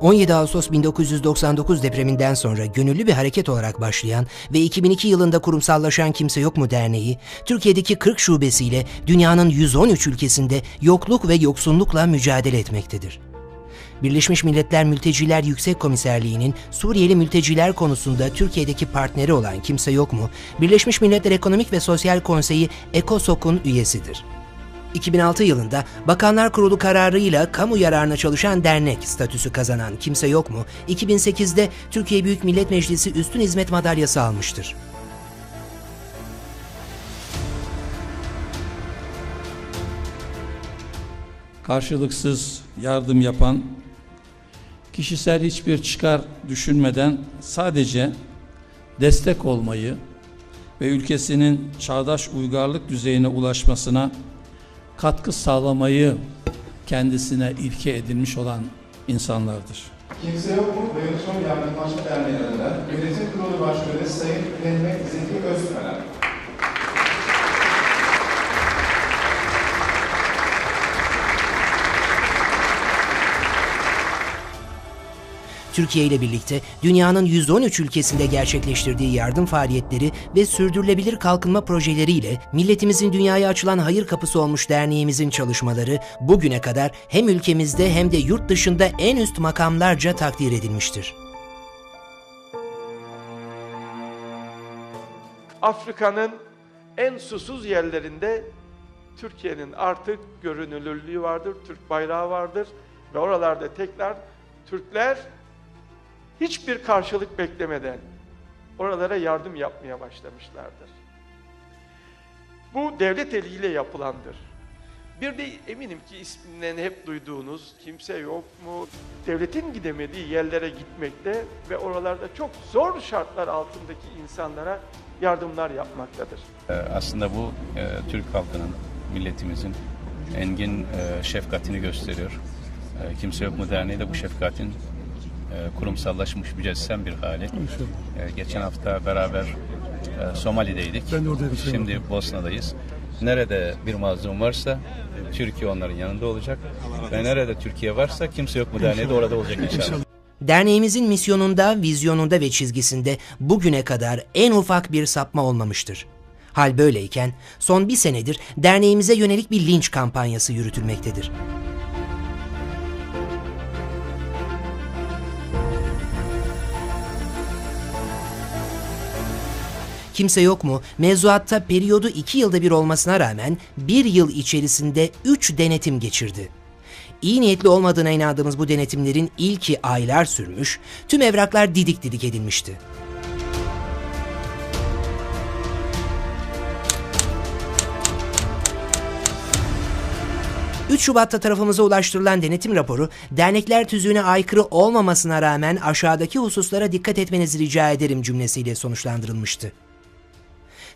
17 Ağustos 1999 depreminden sonra gönüllü bir hareket olarak başlayan ve 2002 yılında kurumsallaşan Kimse Yok mu Derneği, Türkiye'deki 40 şubesiyle dünyanın 113 ülkesinde yokluk ve yoksunlukla mücadele etmektedir. Birleşmiş Milletler Mülteciler Yüksek Komiserliği'nin Suriyeli mülteciler konusunda Türkiye'deki partneri olan Kimse Yok mu, Birleşmiş Milletler Ekonomik ve Sosyal Konseyi ECOSOC'un üyesidir. 2006 yılında Bakanlar Kurulu kararıyla kamu yararına çalışan dernek statüsü kazanan Kimse Yok mu, 2008'de Türkiye Büyük Millet Meclisi Üstün Hizmet Madalyası almıştır. karşılıksız yardım yapan, kişisel hiçbir çıkar düşünmeden sadece destek olmayı ve ülkesinin çağdaş uygarlık düzeyine ulaşmasına katkı sağlamayı kendisine ilke edilmiş olan insanlardır. Kimse Yok mu Dayanışma Yardımlaşma Derneği adına Yönetim Kurulu Başkanı Sayın Mehmet Zeki Öztümeler. Türkiye ile birlikte dünyanın 113 ülkesinde gerçekleştirdiği yardım faaliyetleri ve sürdürülebilir kalkınma projeleriyle milletimizin dünyaya açılan hayır kapısı olmuş derneğimizin çalışmaları bugüne kadar hem ülkemizde hem de yurt dışında en üst makamlarca takdir edilmiştir. Afrika'nın en susuz yerlerinde Türkiye'nin artık görünürlüğü vardır, Türk bayrağı vardır ve oralarda tekrar Türkler hiçbir karşılık beklemeden oralara yardım yapmaya başlamışlardır. Bu devlet eliyle yapılandır. Bir de eminim ki isminden hep duyduğunuz kimse yok mu? Devletin gidemediği yerlere gitmekte ve oralarda çok zor şartlar altındaki insanlara yardımlar yapmaktadır. Ee, Aslında bu e, Türk halkının, milletimizin engin e, şefkatini gösteriyor. E, Kimse Yok mu Derneği de bu şefkatin kurumsallaşmış mücessem bir hali. E, Geçen hafta beraber e, Somali'deydik. Ben de oradaydım, Şimdi Bosna'dayız. Nerede bir mazlum varsa Türkiye onların yanında olacak. Ve nerede Türkiye varsa Kimse Yok mu Derneği de orada olacak inşallah. Derneğimizin misyonunda, vizyonunda ve çizgisinde bugüne kadar en ufak bir sapma olmamıştır. Hal böyleyken son bir senedir derneğimize yönelik bir linç kampanyası yürütülmektedir. Kimse yok mu? Mevzuatta periyodu 2 yılda bir olmasına rağmen bir yıl içerisinde 3 denetim geçirdi. İyi niyetli olmadığına inandığımız bu denetimlerin ilki aylar sürmüş, tüm evraklar didik didik edilmişti. ...3 Şubat'ta tarafımıza ulaştırılan denetim raporu... ...dernekler tüzüğüne aykırı olmamasına rağmen... ...aşağıdaki hususlara dikkat etmenizi rica ederim cümlesiyle sonuçlandırılmıştı.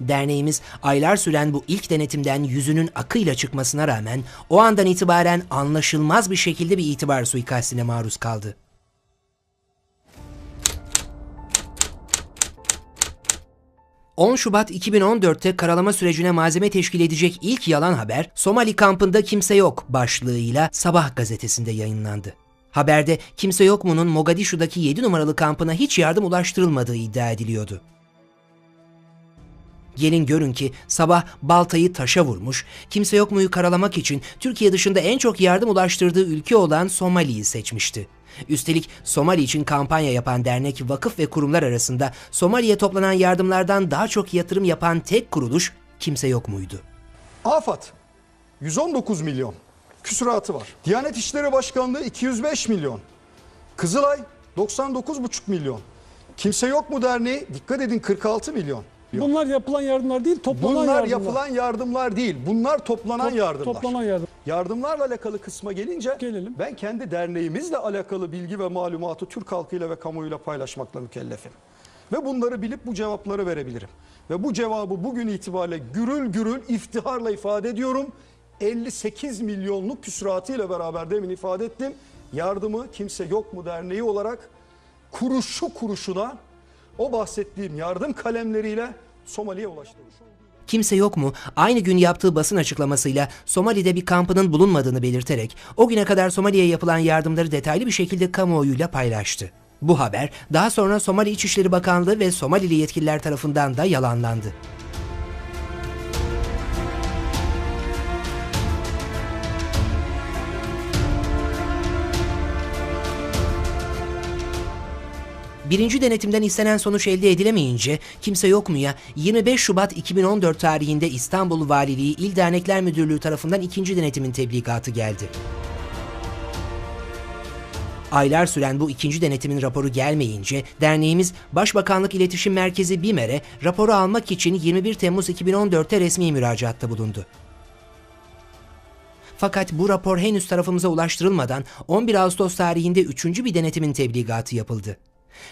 Derneğimiz aylar süren bu ilk denetimden yüzünün akıyla çıkmasına rağmen o andan itibaren anlaşılmaz bir şekilde bir itibar suikastine maruz kaldı. ...10 Şubat 2014'te karalama sürecine malzeme teşkil edecek ilk yalan haber... ...Somali kampında kimse yok başlığıyla Sabah gazetesinde yayınlandı. Haberde kimse yok mu'nun Mogadishu'daki 7 numaralı kampına hiç yardım ulaştırılmadığı iddia ediliyordu. Gelin görün ki sabah baltayı taşa vurmuş, kimse yok muyu karalamak için Türkiye dışında en çok yardım ulaştırdığı ülke olan Somali'yi seçmişti. Üstelik Somali için kampanya yapan dernek, vakıf ve kurumlar arasında Somali'ye toplanan yardımlardan daha çok yatırım yapan tek kuruluş kimse yok muydu? AFAD 119 milyon küsuratı var. Diyanet İşleri Başkanlığı 205 milyon. Kızılay 99,5 milyon. Kimse Yok mu Derneği dikkat edin 46 milyon. Bunlar yapılan yardımlar değil, toplanan Bunlar yardımlar. yapılan yardımlar değil. Bunlar toplanan Top- yardımlar. Toplanan yardım. Yardımlarla alakalı kısma gelince Gelelim. ben kendi derneğimizle alakalı bilgi ve malumatı Türk halkıyla ve kamuoyuyla paylaşmakla mükellefim. Ve bunları bilip bu cevapları verebilirim. Ve bu cevabı bugün itibariyle gürül gürül iftiharla ifade ediyorum. 58 milyonluk küsuratıyla beraber demin ifade ettim. Yardımı kimse yok mu derneği olarak kuruşu kuruşuna o bahsettiğim yardım kalemleriyle Somali'ye ulaştırmış. Kimse yok mu? Aynı gün yaptığı basın açıklamasıyla Somali'de bir kampının bulunmadığını belirterek o güne kadar Somali'ye yapılan yardımları detaylı bir şekilde kamuoyuyla paylaştı. Bu haber daha sonra Somali İçişleri Bakanlığı ve Somalili yetkililer tarafından da yalanlandı. Birinci denetimden istenen sonuç elde edilemeyince kimse yok mu ya 25 Şubat 2014 tarihinde İstanbul Valiliği İl Dernekler Müdürlüğü tarafından ikinci denetimin tebligatı geldi. Aylar süren bu ikinci denetimin raporu gelmeyince derneğimiz Başbakanlık İletişim Merkezi BİMER'e raporu almak için 21 Temmuz 2014'te resmi müracaatta bulundu. Fakat bu rapor henüz tarafımıza ulaştırılmadan 11 Ağustos tarihinde üçüncü bir denetimin tebligatı yapıldı.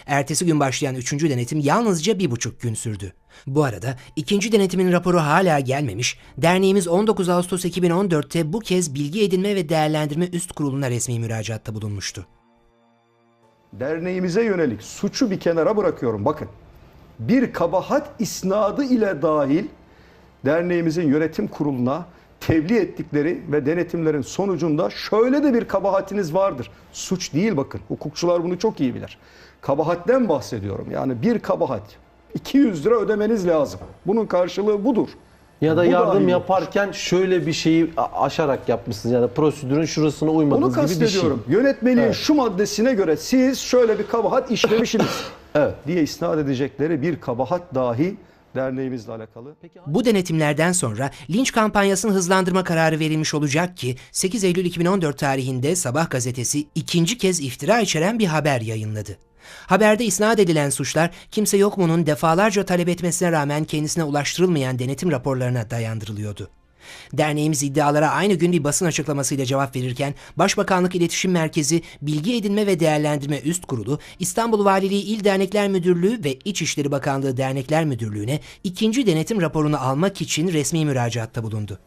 Ertesi gün başlayan üçüncü denetim yalnızca bir buçuk gün sürdü. Bu arada ikinci denetimin raporu hala gelmemiş, derneğimiz 19 Ağustos 2014'te bu kez Bilgi Edinme ve Değerlendirme Üst Kurulu'na resmi müracaatta bulunmuştu. derneğimize yönelik suçu bir kenara bırakıyorum. Bakın bir kabahat isnadı ile dahil derneğimizin yönetim kuruluna tebliğ ettikleri ve denetimlerin sonucunda şöyle de bir kabahatiniz vardır. Suç değil bakın. Hukukçular bunu çok iyi bilir. Kabahatten bahsediyorum. Yani bir kabahat. 200 lira ödemeniz lazım. Bunun karşılığı budur. Ya da Bu yardım yaparken şöyle bir şeyi aşarak yapmışsınız. Yani prosedürün şurasına Onu uymadığınız gibi bir şey. Yönetmeliğin Evet. şu maddesine göre siz şöyle bir kabahat işlemişsiniz Evet. diye isnat edecekleri bir kabahat dahi derneğimizle alakalı. Bu denetimlerden sonra linç kampanyasını hızlandırma kararı verilmiş olacak ki 8 Eylül 2014 tarihinde Sabah gazetesi ikinci kez iftira içeren bir haber yayınladı. Haberde isnat edilen suçlar kimse yok mu'nun defalarca talep etmesine rağmen kendisine ulaştırılmayan denetim raporlarına dayandırılıyordu. Derneğimiz iddialara aynı gün bir basın açıklamasıyla cevap verirken Başbakanlık İletişim Merkezi, Bilgi Edinme ve Değerlendirme Üst Kurulu, İstanbul Valiliği İl Dernekler Müdürlüğü ve İçişleri Bakanlığı Dernekler Müdürlüğü'ne ikinci denetim raporunu almak için resmi müracaatta bulundu.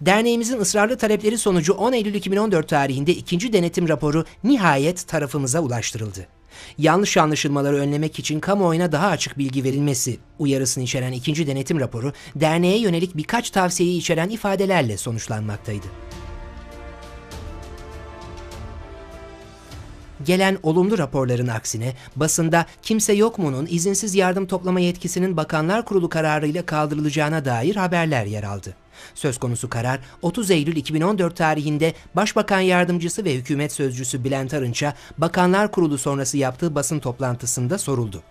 Derneğimizin ısrarlı talepleri sonucu 10 Eylül 2014 tarihinde ikinci denetim raporu nihayet tarafımıza ulaştırıldı. Yanlış anlaşılmaları önlemek için kamuoyuna daha açık bilgi verilmesi uyarısını içeren ikinci denetim raporu derneğe yönelik birkaç tavsiyeyi içeren ifadelerle sonuçlanmaktaydı. Gelen olumlu raporların aksine basında kimse yok mu'nun izinsiz yardım toplama yetkisinin Bakanlar Kurulu kararıyla kaldırılacağına dair haberler yer aldı. Söz konusu karar 30 Eylül 2014 tarihinde Başbakan Yardımcısı ve Hükümet Sözcüsü Bülent Arınç'a Bakanlar Kurulu sonrası yaptığı basın toplantısında soruldu.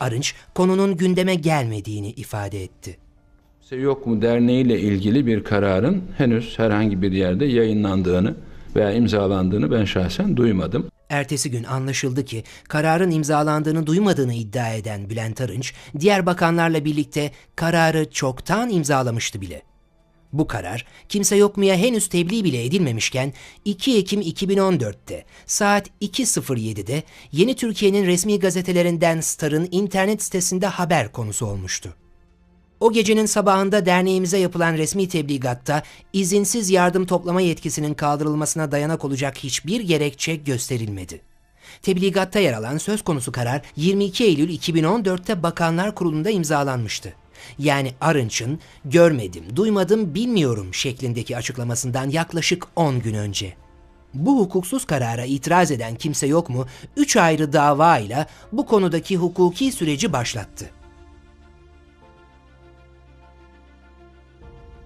Arınç konunun gündeme gelmediğini ifade etti. Yok mu Derneği ile ilgili bir kararın henüz herhangi bir yerde yayınlandığını veya imzalandığını ben şahsen duymadım. Ertesi gün anlaşıldı ki kararın imzalandığını duymadığını iddia eden Bülent Arınç, diğer bakanlarla birlikte kararı çoktan imzalamıştı bile. Bu karar kimse yok muya henüz tebliğ bile edilmemişken 2 Ekim 2014'te saat 2.07'de Yeni Türkiye'nin resmi gazetelerinden Star'ın internet sitesinde haber konusu olmuştu. O gecenin sabahında derneğimize yapılan resmi tebligatta izinsiz yardım toplama yetkisinin kaldırılmasına dayanak olacak hiçbir gerekçe gösterilmedi. Tebligatta yer alan söz konusu karar 22 Eylül 2014'te Bakanlar Kurulu'nda imzalanmıştı. Yani Arınç'ın görmedim, duymadım, bilmiyorum şeklindeki açıklamasından yaklaşık 10 gün önce. Bu hukuksuz karara itiraz eden kimse yok mu? Üç ayrı dava ile bu konudaki hukuki süreci başlattı.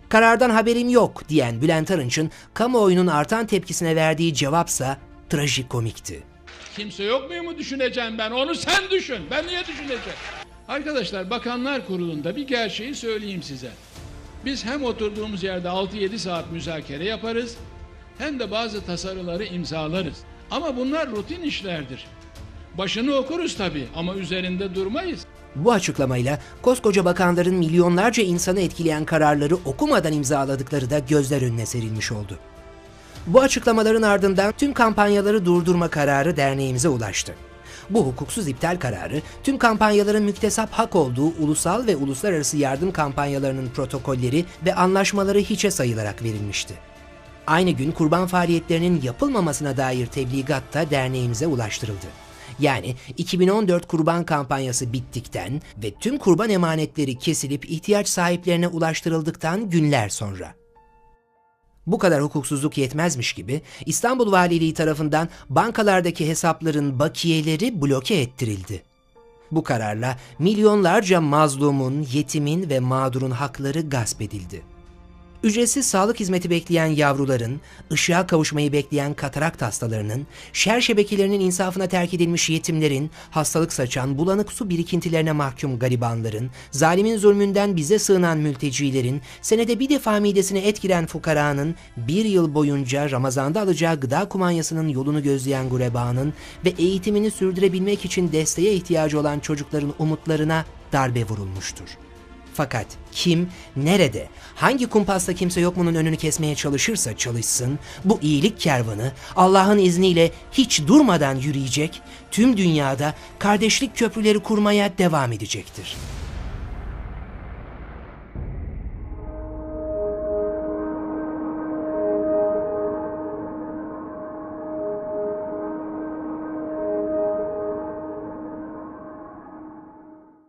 Karardan haberim yok diyen Bülent Arınç'ın kamuoyunun artan tepkisine verdiği cevapsa trajikomikti. Kimse yok mu mu düşüneceğim ben? Onu sen düşün. Ben niye düşüneceğim? Arkadaşlar Bakanlar Kurulu'nda bir gerçeği söyleyeyim size. Biz hem oturduğumuz yerde 6-7 saat müzakere yaparız hem de bazı tasarıları imzalarız. Ama bunlar rutin işlerdir. Başını okuruz tabii ama üzerinde durmayız. Bu açıklamayla koskoca bakanların milyonlarca insanı etkileyen kararları okumadan imzaladıkları da gözler önüne serilmiş oldu. Bu açıklamaların ardından tüm kampanyaları durdurma kararı derneğimize ulaştı. Bu hukuksuz iptal kararı tüm kampanyaların müktesap hak olduğu ulusal ve uluslararası yardım kampanyalarının protokolleri ve anlaşmaları hiçe sayılarak verilmişti. Aynı gün kurban faaliyetlerinin yapılmamasına dair tebligat da derneğimize ulaştırıldı. Yani 2014 kurban kampanyası bittikten ve tüm kurban emanetleri kesilip ihtiyaç sahiplerine ulaştırıldıktan günler sonra. Bu kadar hukuksuzluk yetmezmiş gibi İstanbul Valiliği tarafından bankalardaki hesapların bakiyeleri bloke ettirildi. Bu kararla milyonlarca mazlumun, yetimin ve mağdurun hakları gasp edildi. Ücretsiz sağlık hizmeti bekleyen yavruların, ışığa kavuşmayı bekleyen katarakt hastalarının, şer şebekelerinin insafına terk edilmiş yetimlerin, hastalık saçan bulanık su birikintilerine mahkum garibanların, zalimin zulmünden bize sığınan mültecilerin, senede bir defa midesine et giren fukaranın, bir yıl boyunca Ramazan'da alacağı gıda kumanyasının yolunu gözleyen gurebanın ve eğitimini sürdürebilmek için desteğe ihtiyacı olan çocukların umutlarına darbe vurulmuştur. Fakat kim, nerede, hangi kumpasta kimse yok munun önünü kesmeye çalışırsa çalışsın, bu iyilik kervanı Allah'ın izniyle hiç durmadan yürüyecek, tüm dünyada kardeşlik köprüleri kurmaya devam edecektir.